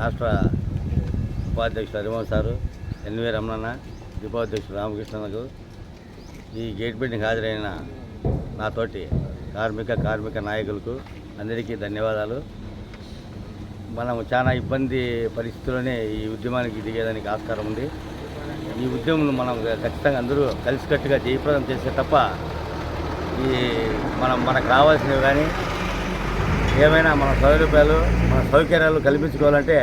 రాష్ట్ర ఉపాధ్యక్షుడు Harimohan sir N V రమణన్న ఉపాధ్యక్షుడు రామకృష్ణకు ఈ గేట్ మీటింగ్ హాజరైన నాతోటి కార్మిక కార్మిక నాయకులకు అందరికీ ధన్యవాదాలు. మనం చాలా ఇబ్బంది పరిస్థితుల్లోనే ఈ ఉద్యమానికి దిగేదానికి ఆస్కారం ఉంది. ఈ ఉద్యమం మనం ఖచ్చితంగా అందరూ కలిసికట్టుగా జయప్రదం చేస్తే తప్ప ఈ మనం మనకు రావాల్సినవి కానీ ఏమైనా మన సౌలభ్యాలు మన సౌకర్యాలు కల్పించుకోవాలంటే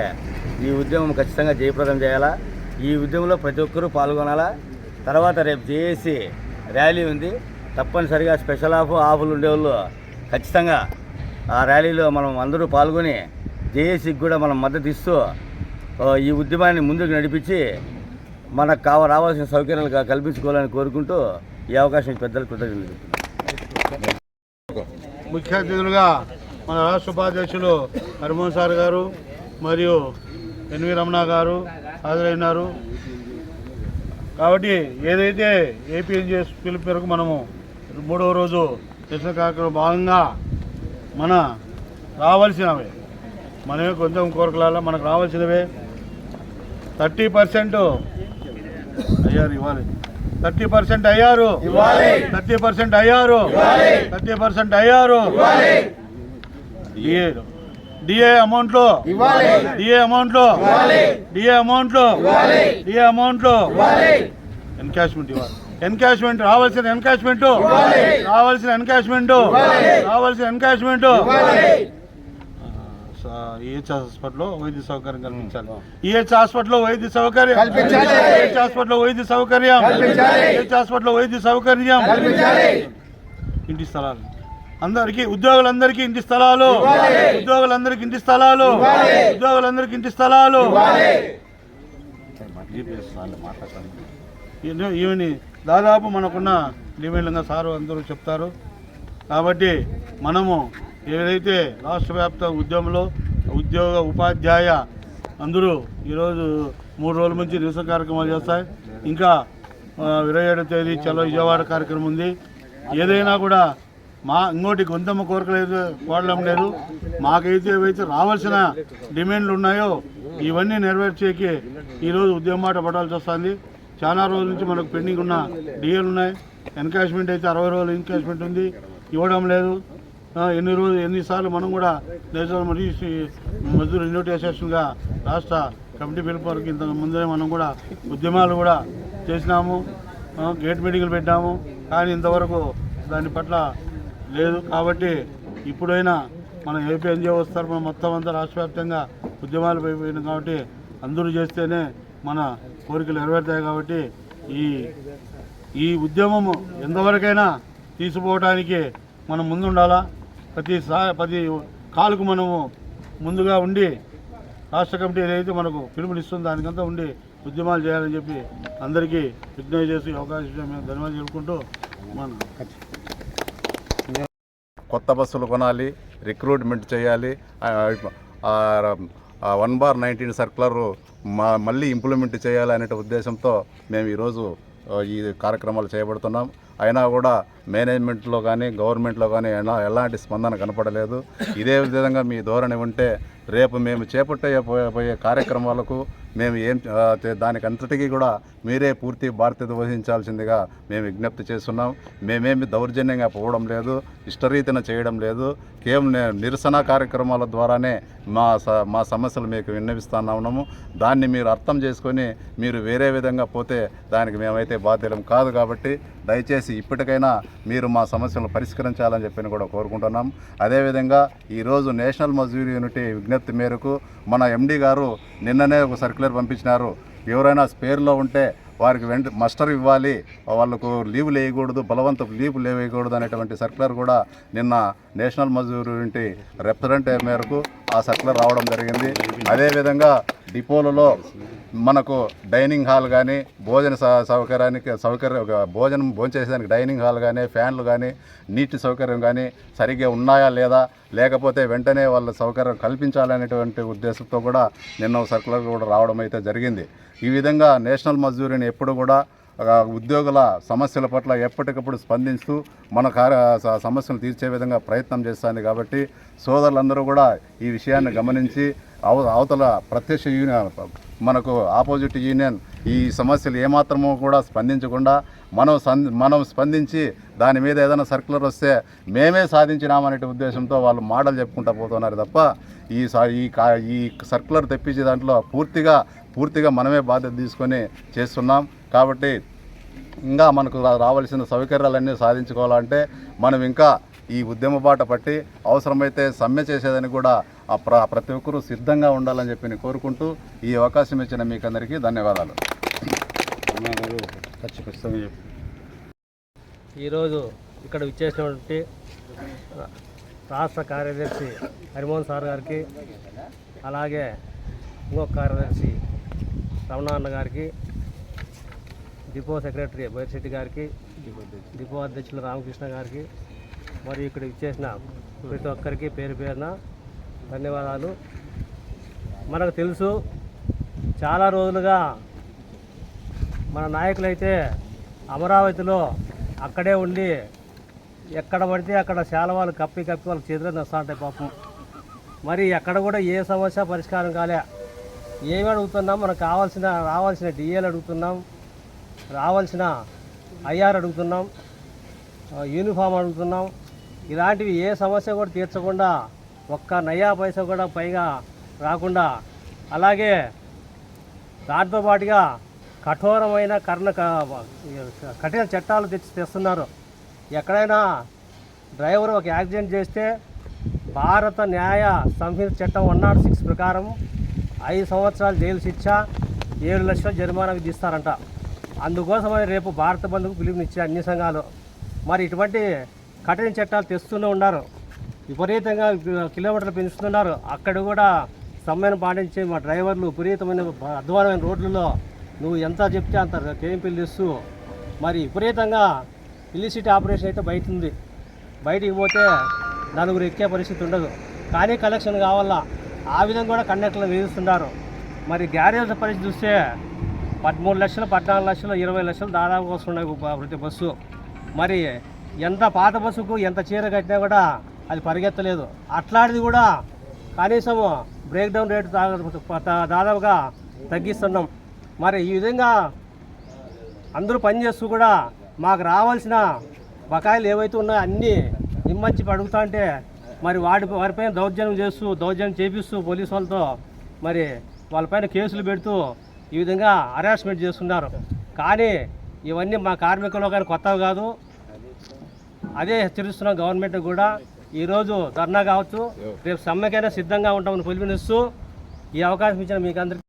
ఈ ఉద్యమం ఖచ్చితంగా జయప్రదం చేయాలా? ఈ ఉద్యమంలో ప్రతి ఒక్కరూ పాల్గొనాలా? తర్వాత రేపు జేఏసీ ర్యాలీ ఉంది. తప్పనిసరిగా స్పెషల్ ఆఫ్ ఆఫ్లు ఉండేవాళ్ళు ఖచ్చితంగా ఆ ర్యాలీలో మనం అందరూ పాల్గొని జేఏసీకి కూడా మనం మద్దతు ఇస్తూ ఈ ఉద్యమాన్ని ముందుకు నడిపించి మనకు కావ రావాల్సిన సౌకర్యాలు కల్పించుకోవాలని కోరుకుంటూ ఈ అవకాశం పెద్దలు కృతజ్ఞతలు ముఖ్య అతిథులుగా మన రాష్ట్ర ఉపాధ్యక్షులు హరిమోహన్ సార్ గారు మరియు ఎన్వి రమణ గారు హాజరైనారు. కాబట్టి ఏదైతే ఏపీఎన్జిఎస్ పిలుపు మేరకు మనము మూడవ రోజు నిరసన కార్యక్రమం భాగంగా మన రావాల్సినవే మనమే కొంచెం కోరికలాల మనకు రావాల్సినవే. థర్టీ పర్సెంట్ అయ్యారు ఇవ్వాలి. థర్టీ పర్సెంట్ అయ్యారు. థర్టీ పర్సెంట్ అయ్యారు. థర్టీ పర్సెంట్ అయ్యారు. డిఏ డిఏ అమౌంట్లో డిఏ అమౌంట్లో డిఏ అమౌంట్లో డిఏ అమౌంట్లో ఎన్కాష్మెంట్ ఇవ్వాలి. ఎన్కాష్మెంట్ రావాల్సిన ఎన్కాష్మెంట్. రావాల్సిన ఎన్కాష్మెంట్. రావాల్సిన ఎన్కాష్మెంట్. ఈహెచ్ హాస్పిటల్లో వైద్య సౌకర్యం కల్పించాలి. ఈహెచ్ హాస్పిటల్లో వైద్య సౌకర్యం. ఈహెచ్ హాస్పిటల్లో వైద్య సౌకర్యం. ఈహెచ్ హాస్పిటల్లో వైద్య సౌకర్యం. ఇంటి స్థలాలు. అందరికీ ఉద్యోగులందరికీ ఇంటి స్థలాలు. ఉద్యోగులందరికీ ఇంటి స్థలాలు. ఉద్యోగులందరికీ ఇంటి స్థలాలు. ఈమెని దాదాపు మనకున్న డిమాండ్లుగా సారు అందరూ చెప్తారు. కాబట్టి మనము ఏదైతే రాష్ట్ర వ్యాప్త ఉద్యమంలో ఉద్యోగ ఉపాధ్యాయ అందరూ ఈరోజు మూడు రోజుల నుంచి నిరసన కార్యక్రమాలు చేస్తాయి. ఇంకా ఇరవై ఏడో తేదీ చలో విజయవాడ కార్యక్రమం ఉంది. ఏదైనా కూడా మా ఇంకోటి గొంతమ్మ కోరికలు అయితే కోరడం లేదు మాకైతే ఏవైతే రావాల్సిన డిమాండ్లు ఉన్నాయో ఇవన్నీ నెరవేర్చేకి ఈరోజు ఉద్యమం మాట పడాల్సి వస్తుంది. చాలా రోజుల నుంచి మనకు పెండింగ్ ఉన్న డిఎలు ఉన్నాయి. ఎన్కాష్మెంట్ అయితే అరవై రోజులు ఎన్కాష్మెంట్ ఉంది. ఇవ్వడం లేదు. ఎన్ని రోజులు ఎన్నిసార్లు మనం కూడా నేషనల్ మరియు మజ్దూర్ యూనిట్ అసోసియేషన్గా రాష్ట్ర కమిటీ పిలుపు వరకు ఇంత ముందే మనం కూడా ఉద్యమాలు కూడా చేసినాము. గేట్ మీటింగ్లు పెట్టాము కానీ ఇంతవరకు దాని పట్ల లేదు కాబట్టి ఇప్పుడైనా మన ఏపీ ఎన్జిఓ వస్తారు మనం మొత్తం అంతా రాష్ట్ర వ్యాప్తంగా ఉద్యమాలు అయిపోయినాయి కాబట్టి అందరూ చేస్తేనే మన కోరికలు నెరవేరుతాయి కాబట్టి ఈ ఈ ఉద్యమము ఎంతవరకైనా తీసుకుపోవడానికి మనం ముందు ఉండాలా ప్రతి సా ప్రతి కాలుకు మనము ముందుగా ఉండి రాష్ట్ర కమిటీ ఏదైతే మనకు పిలుపునిస్తుందో దానికంతా ఉండి ఉద్యమాలు చేయాలని చెప్పి అందరికీ విజ్ఞప్తి చేసి అవకాశం మేము ధన్యవాదాలు చెప్పుకుంటూ మన కొత్త బస్సులు కొనాలి రిక్రూట్మెంట్ చేయాలి వన్ బార్ నైన్టీన్ సర్కులర్ మా మళ్ళీ ఇంప్లిమెంట్ చేయాలి అనే ఉద్దేశంతో మేము ఈరోజు ఈ కార్యక్రమాలు చేపడుతున్నాం. అయినా కూడా మేనేజ్మెంట్లో కానీ గవర్నమెంట్లో కానీ ఎలా ఎలాంటి స్పందన కనపడలేదు. ఇదే విధంగా మీ ధోరణి ఉంటే రేపు మేము చేపట్టే పోయే పోయే కార్యక్రమాలకు మేము ఏం చే- దానికి అంతటికీ కూడా మీరే పూర్తి బాధ్యత వహించాల్సిందిగా మేము విజ్ఞప్తి చేస్తున్నాం. మేమేమి దౌర్జన్యంగా పోవడం లేదు ఇష్టరీతిన చేయడం లేదు. కేవలం నిరసన కార్యక్రమాల ద్వారానే మా స మా సమస్యలు మీకు విన్నవిస్తున్నాము దాన్ని మీరు అర్థం చేసుకొని మీరు వేరే విధంగా పోతే దానికి మేమైతే బాధ్యులం కాదు కాబట్టి దయచేసి ఇప్పటికైనా మీరు మా సమస్యలను పరిష్కరించాలని చెప్పి కూడా కోరుకుంటున్నాం. అదేవిధంగా ఈరోజు నేషనల్ మజ్దూర్ యూనిటీ విజ్ఞప్తి మేరకు మన ఎండీ గారు నిన్ననే ఒక సర్క్యులర్ పంపించినారు. ఎవరైనా స్పేర్లో ఉంటే వారికి వెంట మస్టర్ ఇవ్వాలి. వాళ్ళకు లీవ్ లేయకూడదు బలవంత లీవ్ లేవేయకూడదు అనేటువంటి సర్క్యులర్ కూడా నిన్న నేషనల్ మజ్దూర్ ఇంటి రిప్రజెంటేటివ్ మేరకు ఆ సర్క్యులర్ రావడం జరిగింది. అదేవిధంగా డిపోలలో మనకు డైనింగ్ హాల్ కానీ భోజన స- సౌకర్యానికి సౌకర్యం భోజనం భోంచేసేదానికి డైనింగ్ హాల్ కానీ ఫ్యాన్లు కానీ నీటి సౌకర్యం కానీ సరిగ్గా ఉన్నాయా లేదా? లేకపోతే వెంటనే వాళ్ళ సౌకర్యం కల్పించాలనేటువంటి ఉద్దేశంతో కూడా నిన్న సర్కులర్ కూడా రావడం అయితే జరిగింది. ఈ విధంగా నేషనల్ మజ్దూరిని ఎప్పుడు కూడా ఉద్యోగుల సమస్యల పట్ల ఎప్పటికప్పుడు స్పందిస్తూ మన కార్య స- సమస్యలు తీర్చే విధంగా ప్రయత్నం చేస్తుంది కాబట్టి సోదరులందరూ కూడా ఈ విషయాన్ని గమనించి అవ అవతల ప్రత్యక్ష యూనియన్ మనకు ఆపోజిట్ యూనియన్ ఈ సమస్యలు ఏమాత్రము కూడా స్పందించకుండా మనం మనం స్పందించి దాని మీద ఏదైనా సర్కులర్ వస్తే మేమే సాధించినామనే ఉద్దేశంతో వాళ్ళు మాటలు చెప్పుకుంటా పోతున్నారు తప్ప ఈ సా- ఈ కా- ఈ సర్కులర్ తెప్పించే దాంట్లో పూర్తిగా పూర్తిగా మనమే బాధ్యత తీసుకొని చేస్తున్నాం. కాబట్టి ఇంకా మనకు రావాల్సిన సౌకర్యాలన్నీ సాధించుకోవాలంటే మనం ఇంకా ఈ ఉద్యమ బాట పట్టి అవసరమైతే సమ్మె చేసేదని కూడా ఆ ప్ర ప్రతి ఒక్కరూ సిద్ధంగా ఉండాలని చెప్పి నేను కోరుకుంటూ ఈ అవకాశం ఇచ్చిన మీకు అందరికీ ధన్యవాదాలు ఈరోజు ఇక్కడ విచ్చేసినటువంటి రాష్ట్ర కార్యదర్శి హరిమోహన్ సార్ గారికి అలాగే ఇంకొక కార్యదర్శి రమణ అన్న గారికి డిపో సెక్రటరీ బైర్శెట్టి గారికి డిపో అధ్యక్షులు రామకృష్ణ గారికి మరి ఇక్కడ ఇచ్చేసిన ప్రతి ఒక్కరికి పేరు పేరున ధన్యవాదాలు. మనకు తెలుసు చాలా రోజులుగా మన నాయకులైతే అమరావతిలో అక్కడే ఉండి ఎక్కడ పడితే అక్కడ శాలవాళ్ళు కప్పి కప్పి వాళ్ళకి చేతిలో నస్తా ఉంటాయి పాపం. మరి ఎక్కడ కూడా ఏ సమస్య పరిష్కారం కాలే. ఏమి అడుగుతున్నాం? మనకు కావాల్సిన రావాల్సిన డిఏలు అడుగుతున్నాం రావాల్సిన ఐఆర్ అడుగుతున్నాం యూనిఫామ్ అడుగుతున్నాం ఇలాంటివి ఏ సమస్య కూడా తీర్చకుండా ఒక్క నయా పైసా కూడా పైగా రాకుండా అలాగే దాంతో పాటుగా కఠోరమైన కర్ణ కఠిన చట్టాలు తెచ్చి తెస్తున్నారు. ఎక్కడైనా డ్రైవర్ ఒక యాక్సిడెంట్ చేస్తే భారత న్యాయ సంహిత చట్టం వన్ నాట్ సిక్స్ ప్రకారం ఐదు సంవత్సరాలు జైలు శిక్ష ఏడు లక్షల జరిమానా విధిస్తారంట అందుకోసమని రేపు భారత బంధుకు పిలుపునిచ్చే అన్ని సంఘాలు. మరి ఇటువంటి కఠిన చట్టాలు తెస్తూనే ఉన్నారు. విపరీతంగా కిలోమీటర్లు పెంచుతున్నారు. అక్కడ కూడా సమ్మెను పాటించే మా డ్రైవర్లు విపరీతమైన అధ్వానమైన రోడ్లలో నువ్వు ఎంత చెప్తే అంత కేంపీలు తెస్తూ మరి విపరీతంగా ఇల్లిసిటీ ఆపరేషన్ అయితే బయట ఉంది బయటికి పోతే నలుగురు ఎక్కే పరిస్థితి ఉండదు. కానీ కలెక్షన్ కావాలా? ఆ విధంగా కూడా కండక్టర్లు వేధిస్తున్నారు. మరి గ్యారేజ్ పరిస్థితి చూస్తే పదమూడు లక్షలు పద్నాలుగు లక్షలు ఇరవై లక్షలు దాదాపు వస్తున్నాయి ప్రతి బస్సు. మరి ఎంత పాత బస్సుకు ఎంత చీర కట్టినా కూడా అది పరిగెత్తలేదు. అట్లాంటిది కూడా కనీసం బ్రేక్ డౌన్ రేటు దాదాపుగా తగ్గిస్తున్నాం. మరి ఈ విధంగా అందరూ పనిచేస్తూ కూడా మాకు రావాల్సిన బకాయిలు ఏవైతే ఉన్నాయో అన్నీ నిమ్మంచి పడుగుతా అంటే మరి వాడి వారిపైన దౌర్జన్యం చేస్తూ దౌర్జన్యం చేపిస్తూ పోలీసు వాళ్ళతో మరి వాళ్ళపైన కేసులు పెడుతూ ఈ విధంగా హరాస్మెంట్ చేస్తున్నారు. కానీ ఇవన్నీ మా కార్మికులు కానీ కొత్తవి కాదు. అదే హెచ్చరిస్తున్నాం గవర్నమెంట్ కూడా ఈరోజు ధర్నా కావచ్చు. రేపు సమ్మెకైనా సిద్ధంగా ఉంటామని పిలుపునిస్తూ ఈ అవకాశం ఇచ్చిన మీకు అందరికీ